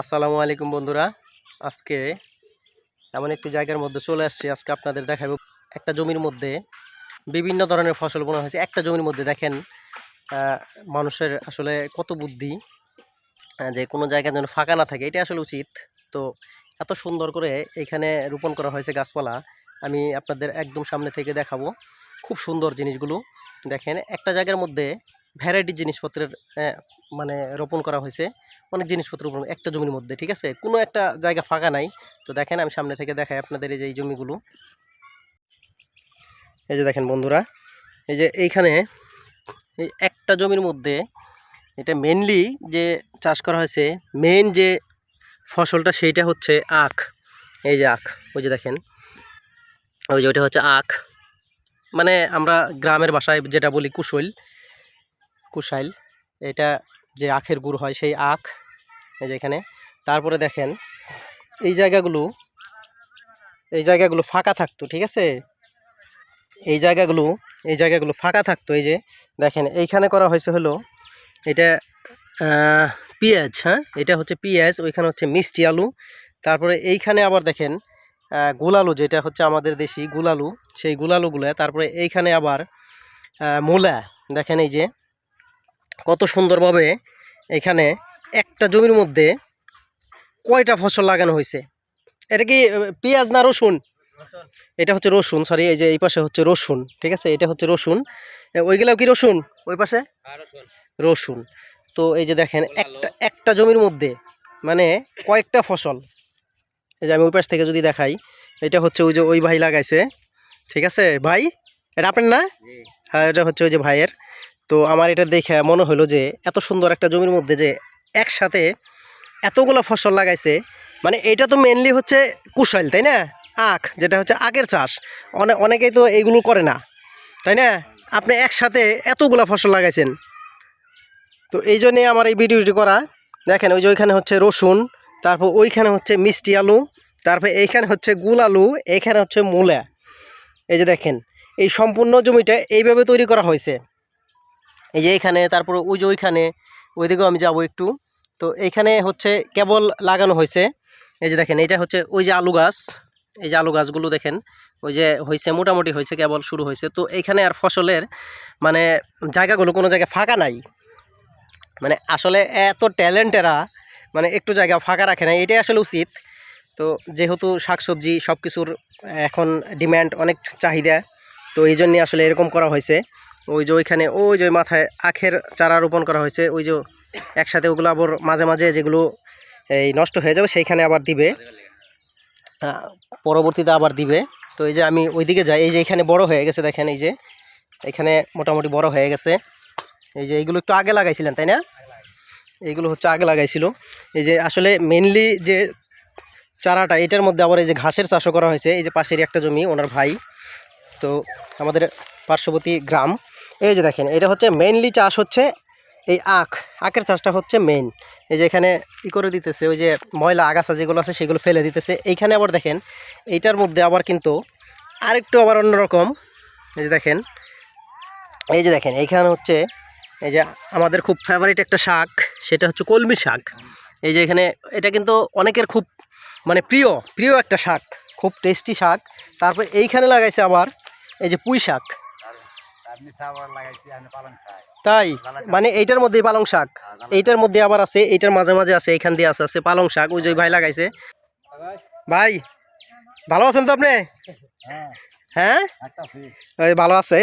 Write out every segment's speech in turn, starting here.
আসসালামু আলাইকুম বন্ধুরা। আজকে এমন একটি জায়গার মধ্যে চলে আসছি। আজকে আপনাদের দেখাবো একটা জমির মধ্যে বিভিন্ন ধরনের ফসল বোনা হয়েছে। একটা জমির মধ্যে দেখেন মানুষের আসলে কত বুদ্ধি যে কোনো জায়গা যেন ফাঁকা না থাকে এটা আসলে উচিত। তো এত সুন্দর করে এখানে রোপণ করা হয়েছে গাছপালা। আমি আপনাদের একদম সামনে থেকে দেখাবো। খুব সুন্দর জিনিসগুলো। দেখেন, একটা জায়গার মধ্যে ভ্যারাইটি জিনিসপত্রের মানে রোপণ করা হয়েছে। অনেক জিনিসপত্র রোপণ, একটা জমির মধ্যে, ঠিক আছে? কোনো একটা জায়গা ফাঁকা নাই। তো দেখেন, আমি সামনে থেকে দেখাই আপনাদের এই যে এই জমিগুলো। এই যে দেখেন বন্ধুরা, এই যে এইখানে এই একটা জমির মধ্যে এটা মেনলি যে চাষ করা হয়েছে মেন যে ফসলটা সেইটা হচ্ছে আখ। এই যে আখ, ওই যে দেখেন। ওই যে ওইটা হচ্ছে আখ। মানে আমরা গ্রামের ভাষায় যেটা বলি কুশৈল কুশাইল, এটা যে আখের গুড় হয় সেই আখ, এই যে এখানে। তারপরে দেখেন, এই জায়গাগুলো এই জায়গাগুলো ফাঁকা থাকতো, ঠিক আছে? এই জায়গাগুলো এই জায়গাগুলো ফাঁকা থাকতো, এই যে দেখেন, এইখানে করা হয়েছে হলো, এটা পেঁয়াজ হ্যাঁ? এটা হচ্ছে পেঁয়াজ, ওইখানে হচ্ছে মিষ্টি আলু। তারপরে এইখানে আবার দেখেন গুলালু যেটা হচ্ছে আমাদের দেশি গুলালু সেই গুলালুগুলো তারপরে এইখানে আবার মূলা, দেখেন এই যে কত সুন্দরভাবে এখানে একটা জমির মধ্যে কয়টা ফসল লাগানো হয়েছে? এটা কি পেঁয়াজ না রসুন? এটা হচ্ছে রসুন সরি এই যে এই পাশে হচ্ছে রসুন ঠিক আছে? এটা হচ্ছে রসুন। ওইগুলাও কি রসুন? ওই পাশে? রসুন। তো এই যে দেখেন একটা একটা জমির মধ্যে মানে কয়েকটা ফসল। এই যে আমি ওই পাশ থেকে যদি দেখাই এটা হচ্ছে ওই যে ওই ভাই লাগাইছে ঠিক আছে? ভাই? এটা আপনার না? হ্যাঁ এটা হচ্ছে ওই যে ভাইয়ের। তো আমার এটা দেখে মনে হলো যে এত সুন্দর একটা জমির মধ্যে যে একসাথে এতগুলো ফসল লাগাইছে। মানে এটা তো মেনলি হচ্ছে কুশল তাই না? আখ, যেটা হচ্ছে আখের চাষ। অনেক অনেকেই তো এইগুলো করে না, তাই না? আপনি একসাথে এতগুলো ফসল লাগাইছেন। তো এই জন্যে আমার এই ভিডিওটি করা। দেখেন, ওই যে ওইখানে হচ্ছে রসুন, তারপর ওইখানে হচ্ছে মিষ্টি আলু, তারপর এইখানে হচ্ছে গুল আলু, এইখানে হচ্ছে মূলা। এই যে দেখেন, এই সম্পূর্ণ জমিটা এইভাবে তৈরি করা হয়েছে। এই যে এইখানে তারপর ওই যে ওইখানে, ওইদিকেও আমি যাব একটু। তো এইখানে হচ্ছে কেবল লাগানো হয়েছে। এই যে দেখেন, এটা হচ্ছে ওই যে আলু গাছ। এই যে আলু গাছগুলো দেখেন, ওই যে হয়েছে, মোটামুটি হয়েছে, কেবল শুরু হয়েছে। তো এইখানে আর ফসলের মানে জায়গাগুলো কোনো জায়গায় ফাঁকা নাই। মানে আসলে এত ট্যালেন্টেরা মানে একটু জায়গা ফাঁকা রাখে না এটাই আসলে উচিত। তো যেহেতু শাকসবজি সব কিছুর এখন ডিম্যান্ড অনেক চাহিদা, তো এই জন্যে আসলে এরকম করা হয়েছে। ওই যে ওইখানে, ওই যে মাথায় আখের চারা রোপণ করা হয়েছে, ওই যে একসাথে ওগুলো আবার মাঝে মাঝে যেগুলো এই নষ্ট হয়ে যাবে সেইখানে আবার দিবে। পরবর্তীতে আবার দিবে। তো এই যে আমি ওইদিকে যাই, এই যে এখানে বড় হয়ে গেছে দেখেন, এই যে এখানে মোটামুটি বড় হয়ে গেছে। এই যে এইগুলো একটু আগে লাগাইছিলেন, তাই না? এইগুলো হচ্ছে আগে লাগাইছিল। এই যে আসলে মেনলি যে চারাটা, এটার মধ্যে আবার এই যে ঘাসের চাষও করা হয়েছে। এই যে পাশেরই একটা জমি, ওনার ভাই। তো আমাদের পার্শ্ববর্তী গ্রাম এই যে দেখেন, এটা হচ্ছে মেনলি চাষ হচ্ছে এই আখ। আখের চাষটা হচ্ছে মেইন এই যে এখানে ই করে দিতেছে, ওই যে ময়লা আগাছা যেগুলো আছে সেগুলো ফেলে দিতেছে। এইখানে আবার দেখেন, এইটার মধ্যে আবার কিন্তু আরেকটু আবার অন্যরকম। এই যে দেখেন, এই যে দেখেন, এইখানে হচ্ছে এই যে আমাদের খুব ফেভারিট একটা শাক, সেটা হচ্ছে কলমি শাক। এই যে এখানে, এটা কিন্তু অনেকের খুব মানে প্রিয় প্রিয় একটা শাক, খুব টেস্টি শাক। তারপর এইখানে লাগাইছে আবার এই যে পুঁই শাক আপনি সাবার লাগাইছি আমি পালং শাক তাই? মানে এইটার মধ্যেই পালং শাক? এইটার মধ্যে আবার আছে এইটার মাঝে মাঝে আছে এইখান দিয়ে আছে আছে পালং শাক। ওই যে ভাই লাগাইছে। ভাই? ভালো আছেন তো আপনি? হ্যাঁ। হ্যাঁ? ভালো আছে।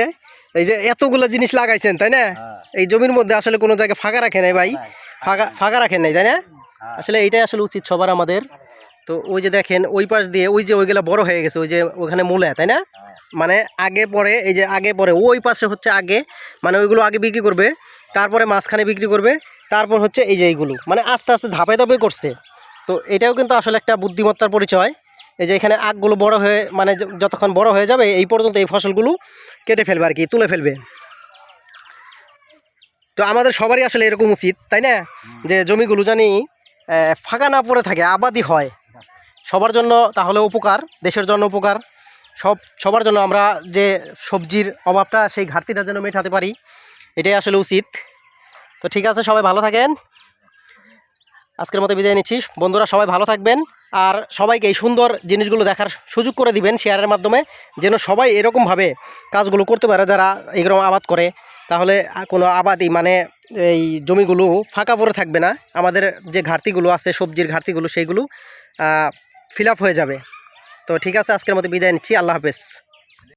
এই যে এতগুলো জিনিস লাগাইছেন তাই না? হ্যাঁ। এই জমির মধ্যে আসলে কোনো জায়গায় ফাঁকা রাখে নাই ভাই? ফাঁকা ফাঁকা রাখেন নাই তাই না? হ্যাঁ। আসলে এইটাই আসলে উচিত সবার আমাদের। তো ওই যে দেখেন ওই পাশ দিয়ে ওই যে ওইগুলো বড় হয়ে গেছে ওই যে ওখানে মূলা তাই না? মানে আগে পরে এই যে আগে পরে ওই পাশে হচ্ছে আগে মানে ওইগুলো আগে বিক্রি করবে তারপরে মাঝখানে বিক্রি করবে তারপর হচ্ছে এই যে এইগুলো মানে আস্তে আস্তে ধাপে ধাপে করছে। তো এটাও কিন্তু আসলে একটা বুদ্ধিমত্তার পরিচয়। এই যে এখানে আখগুলো বড় হয়ে মানে যতক্ষণ বড় হয়ে যাবে এই পর্যন্ত এই ফসলগুলো কেটে ফেলবে আর কি তুলে ফেলবে। তো আমাদের সবারই আসলে এরকম উচিত তাই না? যে জমিগুলো জানি ফাঁকা না পড়ে থাকে আবাদি হয়। সবার জন্য তাহলে উপকার, দেশের জন্য উপকার। সব, সবার জন্য আমরা যে সবজির অভাবটা, সেই ঘাটতিটা যেন মেটাতে পারি, এটাই আসলে উচিত। তো ঠিক আছে, সবাই ভালো থাকেন। আজকের মতো বিদায় নিচ্ছি। বন্ধুরা, সবাই ভালো থাকবেন। আর সবাইকে এই সুন্দর জিনিসগুলো দেখার সুযোগ করে দিবেন শেয়ারের মাধ্যমে, যেন সবাই এরকমভাবে কাজগুলো করতে পারে যারা এরকম আবাদ করে। তাহলে কোনো আবাদি মানে এই জমিগুলো ফাঁকা পড়ে থাকবে না। আমাদের যে ঘাটতিগুলো আছে, সবজির ঘাটতিগুলো, সেইগুলো ফিল হয়ে যাবে। তো ঠিক আছে আজকের মতো বিদায় নিচ্ছি আল্লাহ হাফেজ।